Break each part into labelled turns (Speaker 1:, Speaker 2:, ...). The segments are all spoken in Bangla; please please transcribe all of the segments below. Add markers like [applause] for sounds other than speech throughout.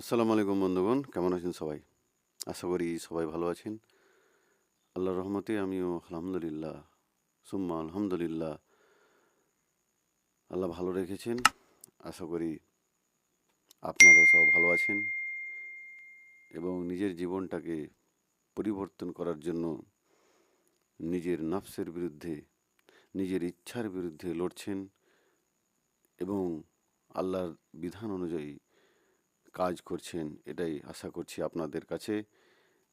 Speaker 1: আসসালামু আলাইকুম বন্ধুগণ, কেমন আছেন সবাই? আশা করি সবাই ভালো আছেন। আল্লাহর রহমতে আমিও আলহামদুলিল্লাহ, সুম্মা আলহামদুলিল্লাহ, আল্লাহ ভালো রেখেছেন। আশা করি আপনারাও সব ভালো আছেন এবং নিজের জীবনটাকে পরিবর্তন করার জন্য নিজের নফসের বিরুদ্ধে, নিজের ইচ্ছার বিরুদ্ধে লড়ছেন এবং আল্লাহর বিধান অনুযায়ী কাজ করছেন, এটাই আশা করছি আপনাদের কাছে।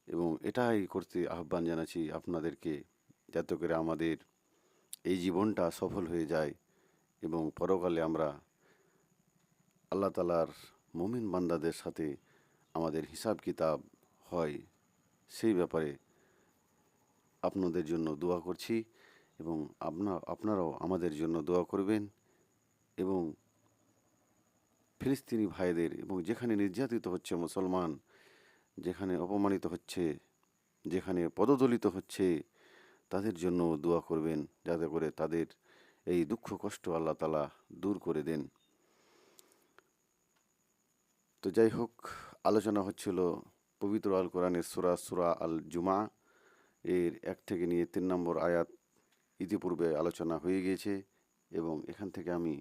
Speaker 1: এবং এটাই করতে আহ্বান জানাচ্ছি আপনাদেরকে, যাতে করে আমাদের এই জীবনটা সফল হয়ে যায় এবং পরকালে আমরা আল্লাহ তালার মমিন বান্দাদের সাথে আমাদের হিসাব কিতাব হয়, সেই ব্যাপারে আপনাদের জন্য দোয়া করছি এবং আপনা, আপনারাও আমাদের জন্য দোয়া করবেন এবং ফিলিস্তিনি ভাইদের এবং যেখানে নির্যাতিত হচ্ছে মুসলমান, যেখানে অপমানিত হচ্ছে, যেখানে পদদলিত হচ্ছে, তাদের জন্য দোয়া করবেন যাতে করে তাদের এই দুঃখ কষ্ট আল্লাহ তালা দূর করে দেন। তো যাই হোক, আলোচনা হচ্ছিল পবিত্র আল কোরআনের সুরা সুরা আল জুমা, এর এক থেকে নিয়ে তিন নম্বর আয়াত ইতিপূর্বে আলোচনা হয়ে গিয়েছে এবং এখান থেকে আমি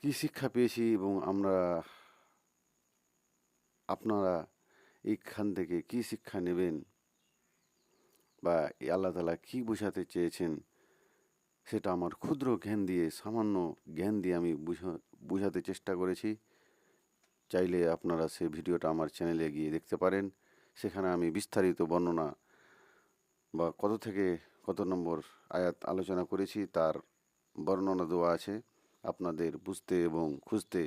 Speaker 1: কি শিক্ষা পেয়েছি এবং আমরা আপনারা এইখান থেকে কি শিক্ষা নেবেন বা আল্লাহ তালা কী বোঝাতে চেয়েছেন সেটা আমার ক্ষুদ্র জ্ঞান দিয়ে, সামান্য জ্ঞান দিয়ে আমি বুঝা, বোঝাতে চেষ্টা করেছি। চাইলে আপনারা সে ভিডিওটা আমার চ্যানেলে গিয়ে দেখতে পারেন। সেখানে আমি বিস্তারিত বর্ণনা বা কত থেকে কত নম্বর আয়াত আলোচনা করেছি তার বর্ণনা দেওয়া আছে। আপনাদের বুঝতে এবং খুঁজতে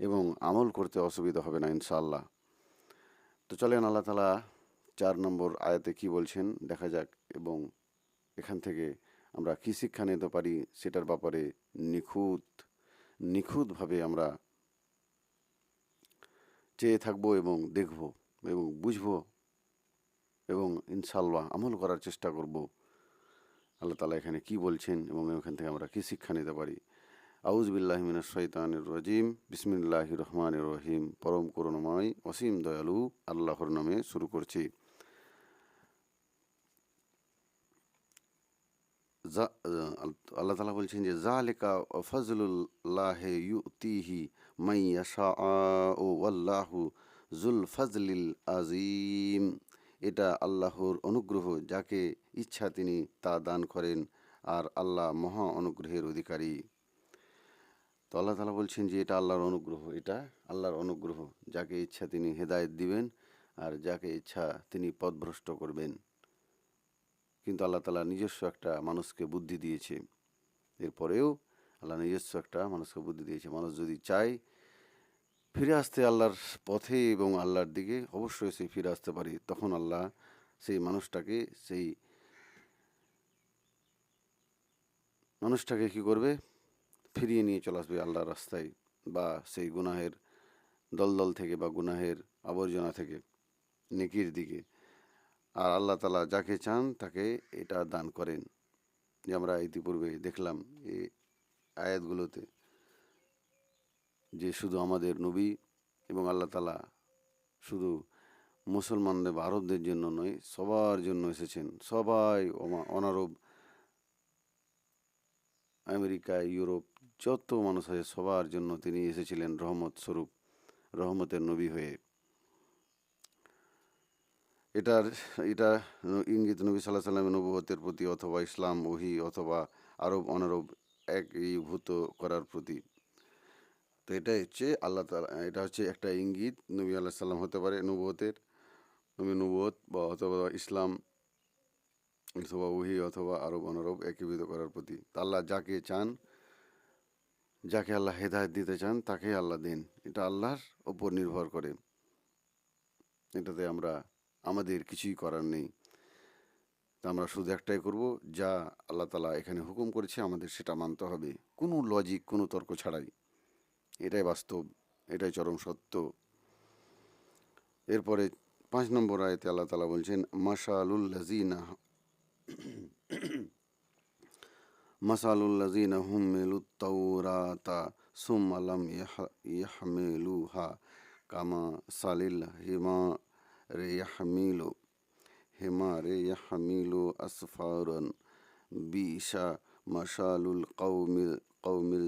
Speaker 1: এবং আমল করতে অসুবিধা হবে না, ইনশাআল্লাহ। তো চলেন আল্লাহ তালা চার নম্বর আয়াতে কি বলছেন, দেখা যাক এবং এখান থেকে আমরা কী শিক্ষা নিতে পারি সেটার ব্যাপারে নিখুঁত, নিখুঁতভাবে আমরা চেয়ে থাকব এবং দেখব এবং বুঝব এবং ইনশাল্লাহ আমল করার চেষ্টা করব। আল্লাহ তালা এখানে কি বলছেন এবং এখান থেকে আমরা কী শিক্ষা নিতে পারি? আউজবিল্লাহমিন শৈতানির রাজিম। বিসমিল্লাহ রহমান রহিম। পরম করুণময়, অসীম দয়ালু আল্লাহর নামে শুরু করছি। আল্লাহ তালা বলছেন যে জালেকা ফজলুল্লাহ ইউতিহি মাইয়াশা ও আল্লাহু জুল ফজলিল আজিম এটা আল্লাহর অনুগ্রহ যাকে ইচ্ছা তিনি তা দান করেন। আর আল্লাহ মহা অনুগ্রহের অধিকারী। তো আল্লাহ তালা বলছেন যে এটা আল্লাহর অনুগ্রহ, এটা আল্লাহর অনুগ্রহ। যাকে ইচ্ছা তিনি হেদায়েত দিবেন আর যাকে ইচ্ছা তিনি পথভ্রষ্ট করবেন। কিন্তু আল্লাহ তালা নিজস্ব একটা মানুষকে বুদ্ধি দিয়েছে। এরপরেও আল্লাহ নিজস্ব একটা মানুষকে বুদ্ধি দিয়েছে। মানুষ যদি চায় ফিরে আসতে আল্লাহর পথে এবং আল্লাহর দিকে অবশ্যই সে ফিরে আসতে পারে। তখন আল্লাহ সেই মানুষটাকে সেই মানুষটাকে কি করবে? ফিরিয়ে নিয়ে চলে আসবে আল্লাহর রাস্তায় বা সেই গুনাহের দলদল থেকে বা গুনাহের আবর্জনা থেকে, নেকির দিকে। আর আল্লাহ তালা যাকে চান তাকে এটা দান করেন। যে আমরা ইতিপূর্বে দেখলাম এই আয়াতগুলোতে যে শুধু আমাদের নবী এবং আল্লাহ তালা শুধু মুসলমানদের বা আরবদের জন্য নয়, সবার জন্য এসেছেন। সবাই অনারব, আমেরিকা, ইউরোপ যত মানুষ আছে সবার জন্য তিনি এসেছিলেন রহমত স্বরূপ, রহমতের নবী হয়ে। এটার, এটা ইঙ্গিত নবী সাল্লাহ সাল্লামের নবুয়তের প্রতি অথবা ইসলাম, ওহি অথবা আরব অনারব একীভূত করার প্রতি। তো এটা হচ্ছে আল্লাহ তালা এটা হচ্ছে একটা ইঙ্গিত নবী আল্লাহ সাল্লাম হতে পারে নবুয়তের। নবী নবুয়ত বা অথবা ইসলাম অথবা ওহি অথবা আরব অনারব একীভূত করার প্রতি। আল্লাহ যাকে চান যাকে আল্লাহ হেদায়ত দিতে চান তাকে আল্লাহ দিন। এটা আল্লাহর ওপর নির্ভর করে। এটাতে আমরা, আমাদের কিছুই করার নেই। আমরা শুধু একটাই করব, যা আল্লাহ তালা এখানে হুকুম করেছে, আমাদের সেটা মানতে হবে। কোনো লজিক কোনো তর্ক ছাড়াই। এটাই বাস্তব, এটাই চরম সত্য। এরপরে পাঁচ নম্বর আয়তে আল্লাহ তালা বলছেন মাশালুল্লাজিনা মাসালুল্লাজিনা হুমিলুত তাওরাতা সুম্মা লাম ইয়াহ- ইয়াহমিলুহা কামা সালিল হিমা রে ইয়াহমিলু হিমা রে ইয়াহমিলু আসফারন বিশা মশালুল কৌমিল কৌমিল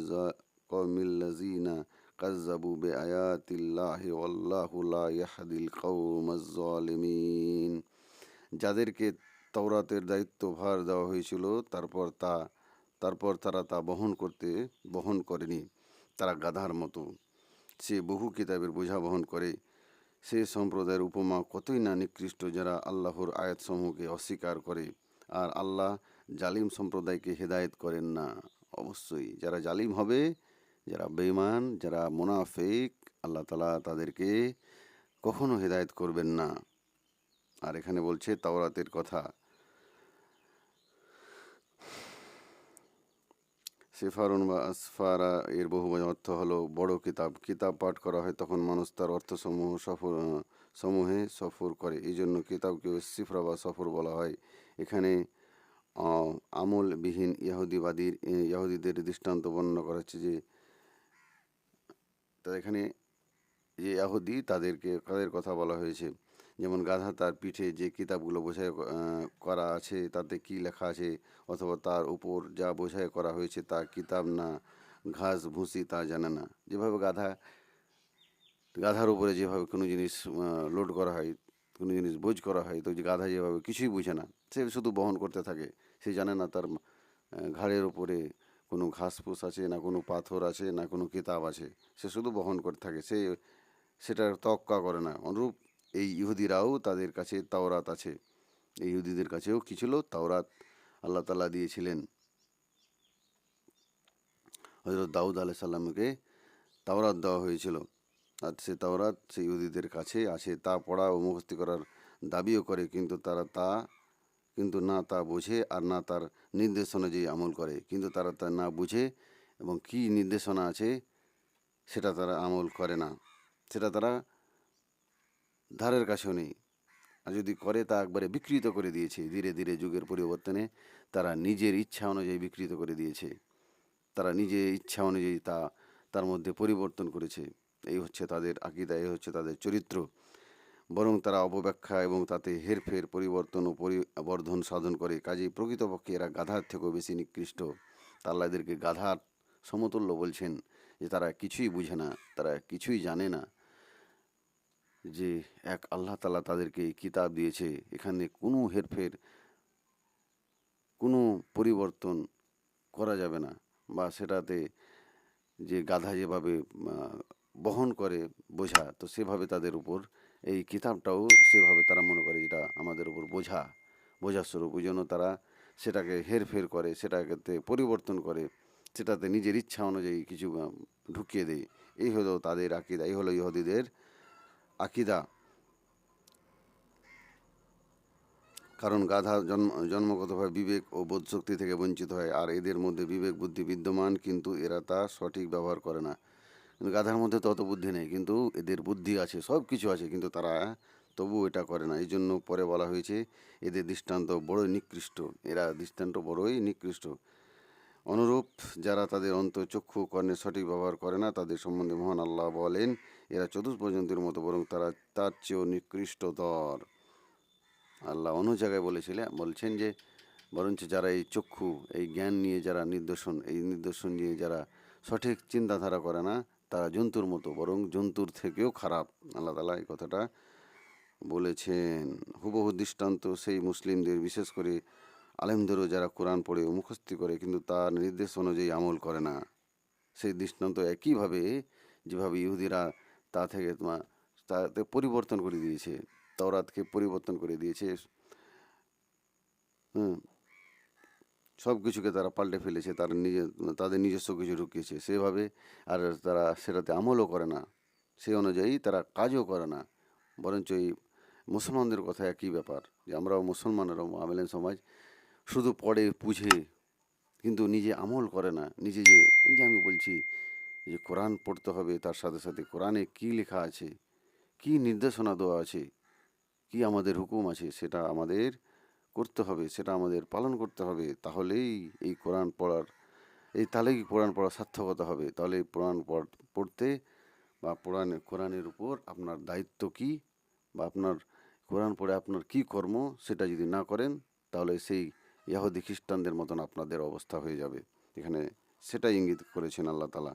Speaker 1: কৌমিল্লাজিনা কাজ্জাবু বে আয়াতিল্লাহি ওয়াল্লাহু লা ইয়াহদিল কৌমাজ জালিমিন যাদেরকে তওরাতের দায়িত্বভার দেওয়া হয়েছিল, তারপর তা তারপর তারা তা বহন করতে বহন করেনি। তারা গাধার মতো। সে বহু কিতাবের বোঝা বহন করে। সে সম্প্রদায়ের উপমা কতই না নিকৃষ্ট যারা আল্লাহর আয়াতসমূহকে অস্বীকার করে। আর আল্লাহ জালিম সম্প্রদায়কে হেদায়েত করেন না। অবশ্যই যারা জালিম হবে, যারা বেঈমান, যারা মোনাফেক, আল্লাহ তালা তাদেরকে কখনো হেদায়েত করবেন না। আর এখানে বলছে তাওরাতের কথা। সেফারুন বা আসফারা এর বহু অর্থ হলো বড় কিতাব। কিতাব পাঠ করা হয় তখন মানুষ তার অর্থসমূহ সফর সমূহে সফর করে। এই জন্য কিতাবকে সিফরা বা সফর বলা হয়। এখানে আমলবিহীন ইয়াহুদিবাদীর ইয়াহুদিদের দৃষ্টান্ত বর্ণনা করা হচ্ছে যে, তা এখানে যে ইয়াহুদি তাদেরকে, তাদের কথা বলা হয়েছে। যেমন গাধা তার পিঠে যে কিতাবগুলো বোঝাই করা আছে, তাতে কি লেখা আছে অথবা তার উপর যা বোঝাই করা হয়েছে তা কিতাব না ঘাস, ভুসি তা জানে না। যেভাবে গাধা, গাধার উপরে যেভাবে কোনো জিনিস লোড করা হয়, কোনো জিনিস বোঝ করা হয়, তো যে গাধা যেভাবে কিছুই বুঝে না, সে শুধু বহন করতে থাকে, সে জানে না তার ঘাড়ের উপরে কোনো ঘাসফুস আছে না কোনো পাথর আছে না কোনো কিতাব আছে, সে শুধু বহন করতে থাকে, সে, সেটার তক্কা করে না। অনুরূপ এই ইহুদিরাও তাদের কাছে তাওরাত আছে। এই ইহুদিদের কাছেও কি ছিল? তাওরাত আল্লাহ তালা দিয়েছিলেন। হজরত দাউদ আলাহ সাল্লামকে তাওরাত দেওয়া হয়েছিল। আর সে তাওরাত সেই ইহুদিদের কাছে আছে, তা পড়া ও মুখস্থি করার দাবিও করে, কিন্তু তারা তা কিন্তু না তা বোঝে আর না তার নির্দেশ অনুযায়ী আমল করে। কিন্তু তারা তা না বুঝে এবং কি নির্দেশনা আছে, সেটা তারা আমল করে না। সেটা তারা ধারের কাছেও নেই। আর যদি করে তা একবারে বিকৃত করে দিয়েছে। ধীরে ধীরে যুগের পরিবর্তনে তারা নিজের ইচ্ছা অনুযায়ী বিকৃত করে দিয়েছে। তারা নিজের ইচ্ছা অনুযায়ী তা তার মধ্যে পরিবর্তন করেছে। এই হচ্ছে তাদের আকিদা, এই হচ্ছে তাদের চরিত্র। বরং তারা অপব্যাখ্যা এবং তাতে হেরফের, পরিবর্তন ও পরিবর্ধন সাধন করে। কাজেই প্রকৃতপক্ষে এরা গাধার থেকেও বেশি নিকৃষ্ট। তা আল্লাহ এদেরকে গাধার সমতুল্য বলছেন যে, তারা কিছুই বুঝে না, তারা কিছুই জানে না। যে এক আল্লাহ তালা তাদেরকে কিতাব দিয়েছে, এখানে কোনো হেরফের, কোনো পরিবর্তন করা যাবে না বা সেটাতে যে গাধা যেভাবে বহন করে বোঝা, তো সেভাবে তাদের উপর এই কিতাবটাও সেভাবে তারা মনে করে যেটা আমাদের উপর বোঝা বোঝার স্বরূপ। ওই জন্য তারা সেটাকে হেরফের করে সেটাকে পরিবর্তন করে, সেটাতে নিজের ইচ্ছা অনুযায়ী কিছু ঢুকিয়ে দেয়। এই হলো তাদের আকিদা, এই হলো ইহুদিদের আকিদা। কারণ গাধা জন্ম, জন্মগতভাবে বিবেক ও বোধশক্তি থেকে বঞ্চিত হয়, আর এদের মধ্যে বিবেক বুদ্ধি বিদ্যমান, কিন্তু এরা তা সঠিক ব্যবহার করে না। কিন্তু গাধার মধ্যে তত বুদ্ধি নেই, কিন্তু এদের বুদ্ধি আছে, সব কিছু আছে, কিন্তু তারা তবু এটা করে না। এই জন্য পরে বলা হয়েছে, এদের দৃষ্টান্ত বড়ই নিকৃষ্ট, এরা দৃষ্টান্ত বড়ই নিকৃষ্ট। অনুরূপ যারা তাদের অন্ত চক্ষু কর্ণের সঠিক ব্যবহার করে না, তাদের সম্বন্ধে মহান আল্লাহ বলেন এরা চতুষ্পর্যন্তের মতো, বরং তারা তার চেয়েও নিকৃষ্টতর। আল্লাহ অন্য জায়গায় বলেছিলেন বলছেন যে, বরঞ্চ যারা এই চক্ষু, এই জ্ঞান নিয়ে যারা নিদর্শন এই নিদর্শন নিয়ে যারা সঠিক চিন্তাধারা করে না, তারা জন্তুর মতো, বরং জন্তুর থেকেও খারাপ। আল্লাহ তালা এই কথাটা বলেছেন। হুবহু দৃষ্টান্ত সেই মুসলিমদের, বিশেষ করে আলেমদেরও যারা কোরআন পড়ে মুখস্থি করে, কিন্তু তার নির্দেশ অনুযায়ী আমল করে না। সেই দৃষ্টান্ত একইভাবে, যেভাবে ইহুদিরা তা থেকে তোমার তাতে পরিবর্তন করে দিয়েছে। তওরাতকে পরিবর্তন করে দিয়েছে। হুম। সব কিছুকে তারা পাল্টে ফেলেছে, তারা নিজে, তাদের নিজস্ব কিছু ঢুকিয়েছে। সেভাবে আর তারা সেটাতে আমলও করে না। সেই অনুযায়ী তারা কাজও করে না। বরঞ্চ এই মুসলমানদের কথা একই ব্যাপার, যে আমরাও মুসলমানেরও আমেলেন সমাজ শুধু পড়ে, বুঝে, কিন্তু নিজে আমল করে না। নিজে যে আমি বলছি যে কোরআন পড়তে হবে, তার সাথে সাথে কোরআনে কী লেখা আছে, কী নির্দেশনা দেওয়া আছে, কি আমাদের হুকুম আছে, সেটা আমাদের করতে হবে, সেটা আমাদের পালন করতে হবে। তাহলেই এই কোরআন পড়ার, এই তাহলেই কোরআন পড়ার সার্থকতা হবে। তাহলে কোরআন পড়- পড়তে বা কোরআন, কোরআনের উপর আপনার দায়িত্ব কি বা আপনার, কোরআন পড়ে আপনার কি কর্ম সেটা যদি না করেন, তাহলে সেই ইয়াহুদি খ্রিস্টানদের মতন আপনাদের অবস্থা হয়ে যাবে। এখানে সেটাই ইঙ্গিত করেছেন আল্লাহ তালা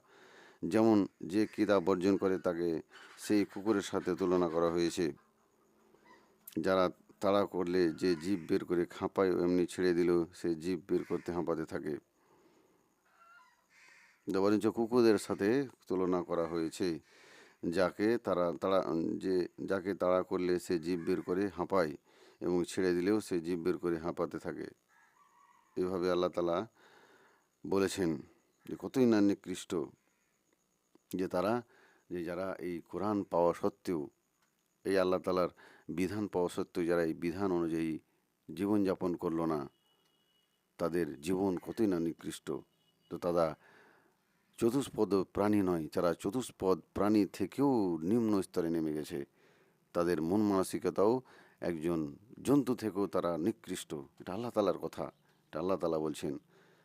Speaker 1: যেমন যে কিতাব বর্জন করে তাকে সেই কুকুরের সাথে তুলনা করা হয়েছে। যারা তাড়া করলে যে জীব বের করে খাঁপায় এমনি ছেড়ে দিল, সে জীব বের করতে হাঁপাতে থাকে। বরঞ্চ কুকুরদের সাথে তুলনা করা হয়েছে, যাকে তারা তাড়া, যে, যাকে তাড়া করলে সে জীব বের করে হাঁপায় এবং ছেড়ে দিলেও সে জীব বের করে হাঁপাতে থাকে। এভাবে আল্লাহ তালা বলেছেন যে, কতই না নিকৃষ্ট যে তারা, যে যারা এই কোরআন পাওয়া সত্ত্বেও, এই আল্লাহ তালার বিধান পাওয়া সত্ত্বেও যারা এই বিধান অনুযায়ী জীবনযাপন করল না, তাদের জীবন কতই না নিকৃষ্ট। তো তারা চতুষ্পদ প্রাণী নয়, যারা চতুষ্পদ প্রাণী থেকেও নিম্ন স্তরে নেমে গেছে, তাদের মন মানসিকতাও একজন জন্তু থেকেও তারা নিকৃষ্ট। এটা আল্লাহ তালার কথা। এটা আল্লাহ তালা বলছেন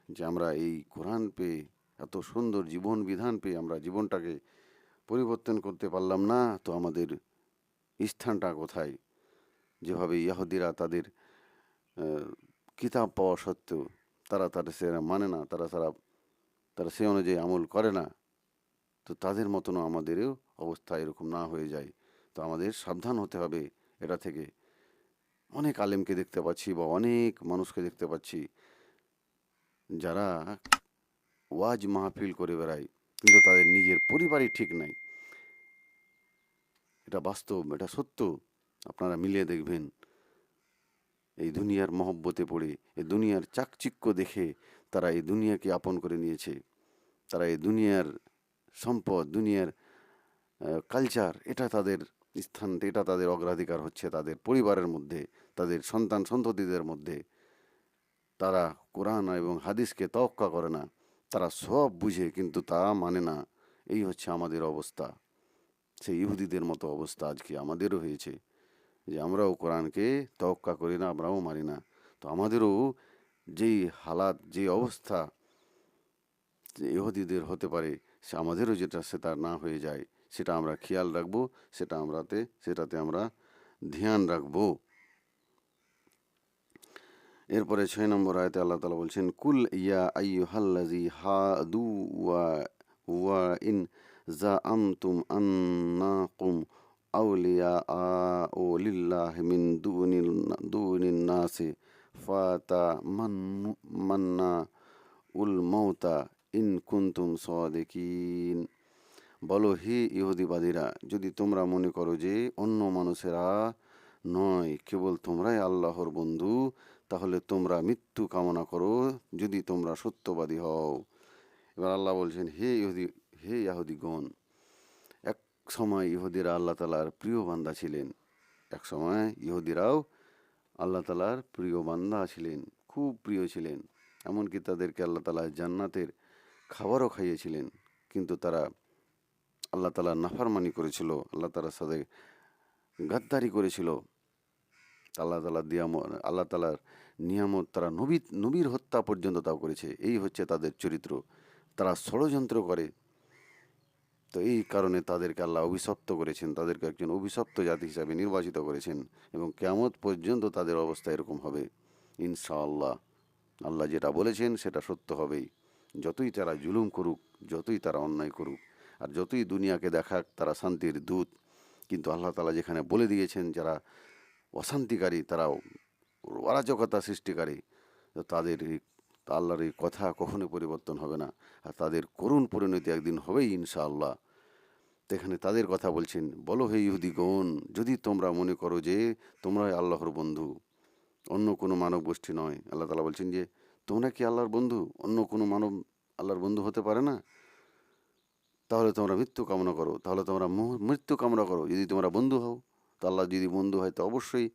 Speaker 1: যে, আমরা এই কোরআন পেয়ে এত সুন্দর জীবন বিধান পেয়ে আমরা জীবনটাকে পরিবর্তন করতে পারলাম না, তো আমাদের স্থানটা কোথায়? যেভাবে ইয়াহুদিরা তাদের কিতাব পাওয়া সত্ত্বেও তারা তারা সেরা মানে না, তারা তারা তারা সে অনুযায়ী আমল করে না, তো তাদের মতনও আমাদেরও অবস্থা এরকম না হয়ে যায়। তো আমাদের সাবধান হতে হবে এটা থেকে। অনেক আলেমকে দেখতে পাচ্ছি বা অনেক মানুষকে দেখতে পাচ্ছি যারা ওয়াজ মাহফিল করে বেড়ায় কিন্তু তাদের নিজের পরিবারই ঠিক নাই। এটা বাস্তব, এটা সত্য? আপনারা মিলিয়ে দেখবেন। এই দুনিয়ার মহব্বতে পড়ে, এই দুনিয়ার চাকচিক্য দেখে তারা এই দুনিয়াকে আপন করে নিয়েছে। তারা এই দুনিয়ার সম্পদ, দুনিয়ার কালচার এটা তাদের স্থান, এটা তাদের অগ্রাধিকার হচ্ছে তাদের পরিবারের মধ্যে, তাদের সন্তান সন্ততিদের মধ্যে। তারা কোরআন এবং হাদিসকে তওক্কা করে না। তারা সব বুঝে, কিন্তু তা মানে না। এই হচ্ছে আমাদের অবস্থা। সেই ইহুদিদের মতো অবস্থা আজকে আমাদেরও হয়েছে যে আমরাও কোরআনকে তওক্কা করি না, আমরাও মানি না। তো আমাদেরও যেই হালাত যে অবস্থা ইহুদিদের হতে পারে, সে আমাদেরও যেটা সেটা না হয়ে যায়, সেটা আমরা খেয়াল রাখব, সেটা আমরাতে, সেটাতে আমরা ধ্যান রাখব। এরপরে ছয় নম্বর আয়তে আল্লাহ তালা বলছেন, কুল ইয়া আইয়ুহাল্লাজি হাদু ওয়া ওয়া ইন জা আমতুম আন্নাকুম আউলিয়া আ ও লিল্লাহ মিন দুনিল দুনিন নাসি ফাতা মান্নু, মান্না উল মৌতা ইন কুন্তুম সদেকিন। বলো, হে ইহুদিবাদীরা, যদি তোমরা মনে করো যে অন্য মানুষেরা নয়, কেবল তোমরাই আল্লাহর বন্ধু তাহলে তোমরা মৃত্যু কামনা করো যদি তোমরা সত্যবাদী হও। এবার আল্লাহ বলছেন, হে ইহুদি, হে ইয়াহুদিগণ, এক সময় ইহুদিরা আল্লাহ তালার প্রিয় বান্দা ছিলেন, এক সময় ইহুদিরাও আল্লাহ তালার প্রিয় বান্দা ছিলেন, খুব প্রিয় ছিলেন। এমনকি তাদেরকে আল্লাহ তালা জান্নাতের খাবারও খাইয়েছিলেন, কিন্তু তারা আল্লাহ তালা নাফারমানি করেছিল, আল্লাহ তালার সাথে গাদ্দারি করেছিল। আল্লাহ তালা দিয়ামত, আল্লাহ তালার নিয়ামত, তারা নবী নবীর হত্যা পর্যন্ত তাও করেছে। এই হচ্ছে তাদের চরিত্র। তারা ষড়যন্ত্র করে। তো এই কারণে তাদেরকে আল্লাহ অভিশপ্ত করেছেন। তাদেরকে একজন অভিশপ্ত জাতি হিসাবে নির্বাচিত করেছেন এবং কেমত পর্যন্ত তাদের অবস্থা এরকম হবে। ইনশাআল্লাহ। আল্লাহ যেটা বলেছেন সেটা সত্য হবেই। যতই তারা জুলুম করুক, যতই তারা অন্যায় করুক, আর যতই দুনিয়াকে দেখাক, তারা শান্তির দূত। কিন্তু আল্লাহ তালা যেখানে বলে দিয়েছেন যারা অশান্তিকারী তারা অরাজকতা সৃষ্টিকারী। তাদের এই, আল্লাহর এই কথা কখনো পরিবর্তন হবে না। আর তাদের করুণ পরিণতি একদিন হবেই ইনশাআল্লাহ। এখানে তাদের কথা বলছেন, বলো হে ইহুদি ইহুদিগণ, যদি তোমরা মনে করো যে তোমরাই আল্লাহর বন্ধু, অন্য কোনো মানব গোষ্ঠী নয়। আল্লাহ তালা বলছেন যে, তোমরা কি আল্লাহর বন্ধু? অন্য কোনো মানব আল্লাহর বন্ধু হতে পারে না? তাহলে তোমরা মৃত্যু কামনা করো। তাহলে তোমরা মৃত্যু কামনা করো। যদি তোমরা বন্ধু হও তো আল্লাহ যদি বন্ধু হয়, তো অবশ্যই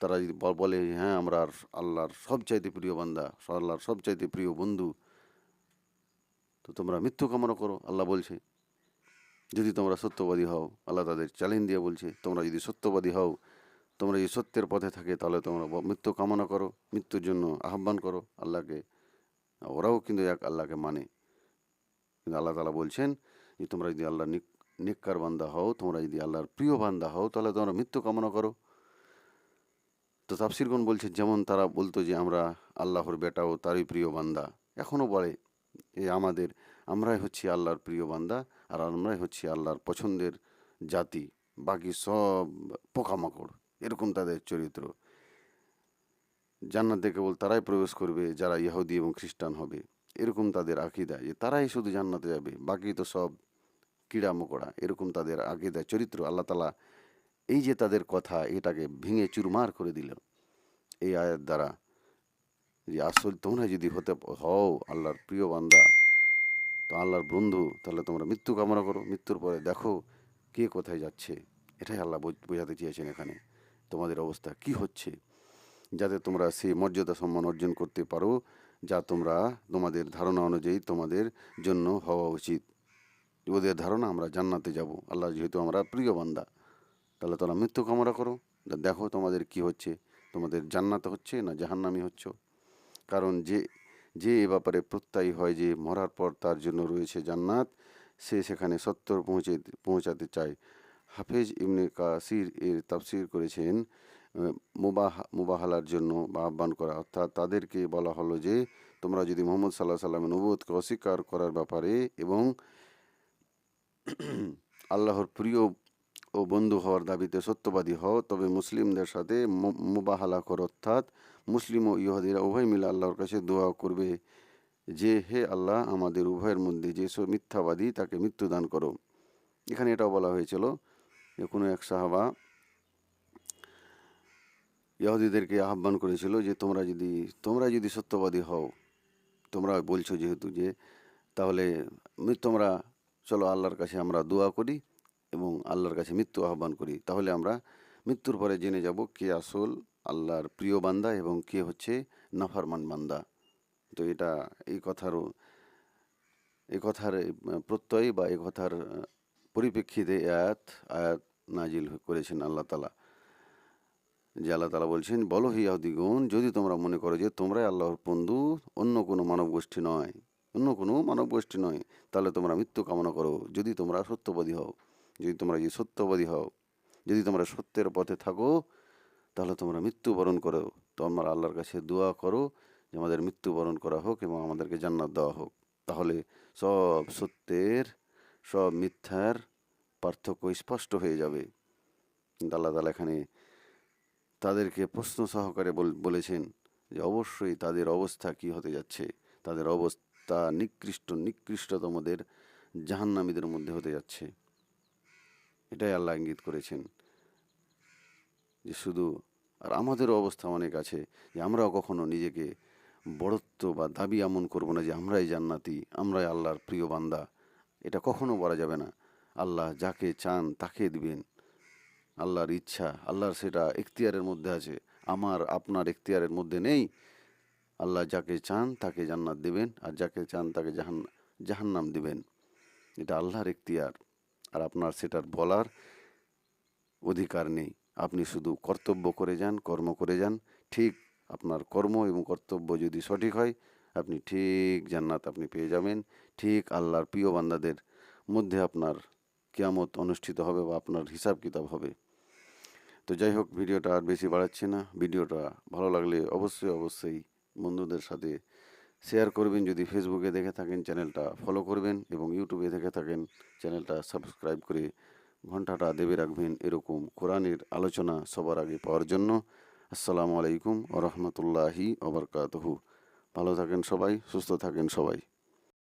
Speaker 1: তারা যদি বলে হ্যাঁ আমরা আল্লাহর সবচাইতে প্রিয় বান্দা, আল্লাহর সবচাইতে প্রিয় বন্ধু, তো তোমরা মৃত্যু কামনা করো, আল্লাহ বলছে। যদি তোমরা সত্যবাদী হও, আল্লাহ তাদের চ্যালেঞ্জ দিয়ে বলছে, তোমরা যদি সত্যবাদী হও, তোমরা যদি সত্যের পথে থাকে, তাহলে তোমরা মৃত্যু কামনা করো, মৃত্যুর জন্য আহ্বান করো, আল্লাহকে, ওরাও কিন্তু এক আল্লাহকে মানে। কিন্তু আল্লাহ তালা বলছেন যে, তোমরা যদি আল্লাহ নিক নেককার বান্দা হও, তোমরা যদি আল্লাহর প্রিয় বান্দা হও, তাহলে তোমরা মৃত্যু কামনা করো। তো তাফসিরগণ বলছে, যেমন তারা বলতো যে আমরা আল্লাহর বেটাও তারই প্রিয় বান্দা এখনও বলে যে আমাদের, আমরাই হচ্ছি আল্লাহর প্রিয় বান্দা আর আমরাই হচ্ছি আল্লাহর পছন্দের জাতি, বাকি সব পোকামাকড়, এরকম তাদের চরিত্র। জান্নাতে কেবল তারাই প্রবেশ করবে, যারা ইহুদি এবং খ্রিস্টান হবে, এরকম তাদের আকিদা যে তারাই শুধু জান্নাতে যাবে, বাকি তো সব কিড়া মকড়া এরকম তাদের আকিদা চরিত্র, আল্লাহ তালা এই যে তাদের কথা, এটাকে ভেঙে চুরমার করে দিল এই আয়ের দ্বারা যে আসল তোমরা যদি হতে হও আল্লাহর প্রিয় বান্দা, তো আল্লাহর বন্ধু, তাহলে তোমরা মৃত্যু কামনা করো। মৃত্যুর পরে দেখো কে কোথায় যাচ্ছে। এটাই আল্লাহ বোঝ- বোঝাতে চেয়েছেন এখানে। তোমাদের অবস্থা কি হচ্ছে? যাতে তোমরা সেই মর্যাদা সম্মান অর্জন করতে পারো, যা তোমরা তোমাদের ধারণা অনুযায়ী তোমাদের জন্য হওয়া উচিত। ওদের ধারণা, আমরা জান্নাতে যাব। আল্লাহ যেহেতু আমরা প্রিয় বান্দা, তাহলে তোমরা মৃত্যু কামনা করো। দেখো তোমাদের কি হচ্ছে, তোমাদের জান্নাত হচ্ছে না জাহান্নামি হচ্ছ। কারণ যে যে এ ব্যাপারে প্রত্যয়ী হয় যে মরার পর তার জন্য রয়েছে জান্নাত, সে সেখানে সত্তর পৌঁছে, পৌঁছাতে চায়। হাফেজ ইবনে কাসির এর তাফসির করেছেন মুবাহ, মুবাহালার জন্য বা আহ্বান করা। অর্থাৎ তাদেরকে বলা হলো যে, তোমরা যদি মোহাম্মদ সাল্লাহ সাল্লামের নবুয়তকে অস্বীকার করার ব্যাপারে এবং [clears throat] আল্লাহর প্রিয় ও বন্ধু হওয়ার দাবিতে সত্যবাদী হও, তবে মুসলিমদের সাথে মুবাহালা করো, অর্থাৎ মুসলিম ও ইহুদিরা উভয় মিলে আল্লাহর কাছে দোয়া করবে যে, হে আল্লাহ, আমাদের উভয়ের মধ্যে যেসব মিথ্যাবাদী, তাকে মৃত্যুদান করো। এখানে এটাও বলা হয়েছিল যে, কোনো এক সাহাবা ইহুদিদেরকে আহ্বান করেছিল যে, তোমরা যদি তোমরা যদি সত্যবাদী হও, তোমরা বলছো যেহেতু যে, তাহলে তোমরা চলো আল্লাহর কাছে আমরা দোয়া করি এবং আল্লাহর কাছে মৃত্যু আহ্বান করি। তাহলে আমরা মৃত্যুর পরে জেনে যাব কে আসল আল্লাহর প্রিয় বান্দা এবং কে হচ্ছে নাফারমান বান্দা। তো এটা এই কথারও এই কথার প্রত্যয় বা এই কথার পরিপ্রেক্ষিতে আয়াত আয়াত নাজিল করেছেন আল্লাহ তালা যে আল্লাহ তালা বলছেন, বলো হি যদি তোমরা মনে করো যে তোমরাই আল্লাহর বন্ধু, অন্য কোনো মানব গোষ্ঠী নয়। অন্য কোনো মানব গোষ্ঠী নয়। তাহলে তোমরা মৃত্যু কামনা করো। যদি তোমরা সত্যবাদী হও, যদি তোমরা যদি সত্যবাদী হও, যদি তোমরা সত্যের পথে থাকো, তাহলে তোমরা মৃত্যুবরণ করো। তোমরা আল্লাহর কাছে দোয়া করো যে আমাদের মৃত্যুবরণ করা হোক এবং আমাদেরকে জান্নাত দেওয়া হোক। তাহলে সব সত্যের, সব মিথ্যার পার্থক্য স্পষ্ট হয়ে যাবে। কিন্তু আল্লাহ তালা এখানে তাদেরকে প্রশ্ন সহকারে বল- বলেছেন যে অবশ্যই তাদের অবস্থা কি হতে যাচ্ছে? তাদের অবস্থা নিকৃষ্ট, নিকৃষ্টতমদের জাহান্নামীদের মধ্যে হতে যাচ্ছে। এটাই আল্লাহ ইঙ্গিত করেছেন। যে শুধু আর আমাদেরও অবস্থা অনেক আছে যে আমরাও কখনো নিজেকে বড়ত্ব বা দাবি এমন করব না যে আমরাই জান্নাতি, আমরাই আল্লাহর প্রিয় বান্দা। এটা কখনো বলা যাবে না। আল্লাহ যাকে চান তাকে দিবেন। আল্লাহর ইচ্ছা, আল্লাহর সেটা এখতিয়ারের মধ্যে আছে। আমার, আপনার এখতিয়ারের মধ্যে নেই। আল্লাহ যাকে চান তাকে জান্নাত দেবেন, আর যাকে চান তাকে জাহান জাহান্নাম দিবেন। এটা আল্লাহর এখতিয়ার আর আপনার সেটার বলার অধিকার নেই। আপনি শুধু কর্তব্য করে যান, কর্ম করে যান। ঠিক আপনার কর্ম এবং কর্তব্য যদি সঠিক হয়, আপনি ঠিক জান্নাত আপনি পেয়ে যাবেন। ঠিক আল্লাহর প্রিয় বান্দাদের মধ্যে আপনার কিয়ামত অনুষ্ঠিত হবে বা আপনার হিসাব কিতাব হবে। তো যাই হোক, ভিডিওটা আর বেশি বাড়াচ্ছি না। ভিডিওটা ভালো লাগলে অবশ্যই অবশ্যই বন্ধুদের সাথে শেয়ার করবেন। যদি ফেসবুকে দেখে থাকেন চ্যানেলটা ফলো করবেন এবং ইউটিউবে দেখে থাকেন চ্যানেলটা সাবস্ক্রাইব করে ঘন্টাটা দেবে রাখবেন এরকম কোরআনের আলোচনা সবার আগে পাওয়ার জন্য। আসসালামু আলাইকুম ও রহমতুল্লাহি ওবরকাতহু ভালো থাকেন সবাই, সুস্থ থাকেন সবাই।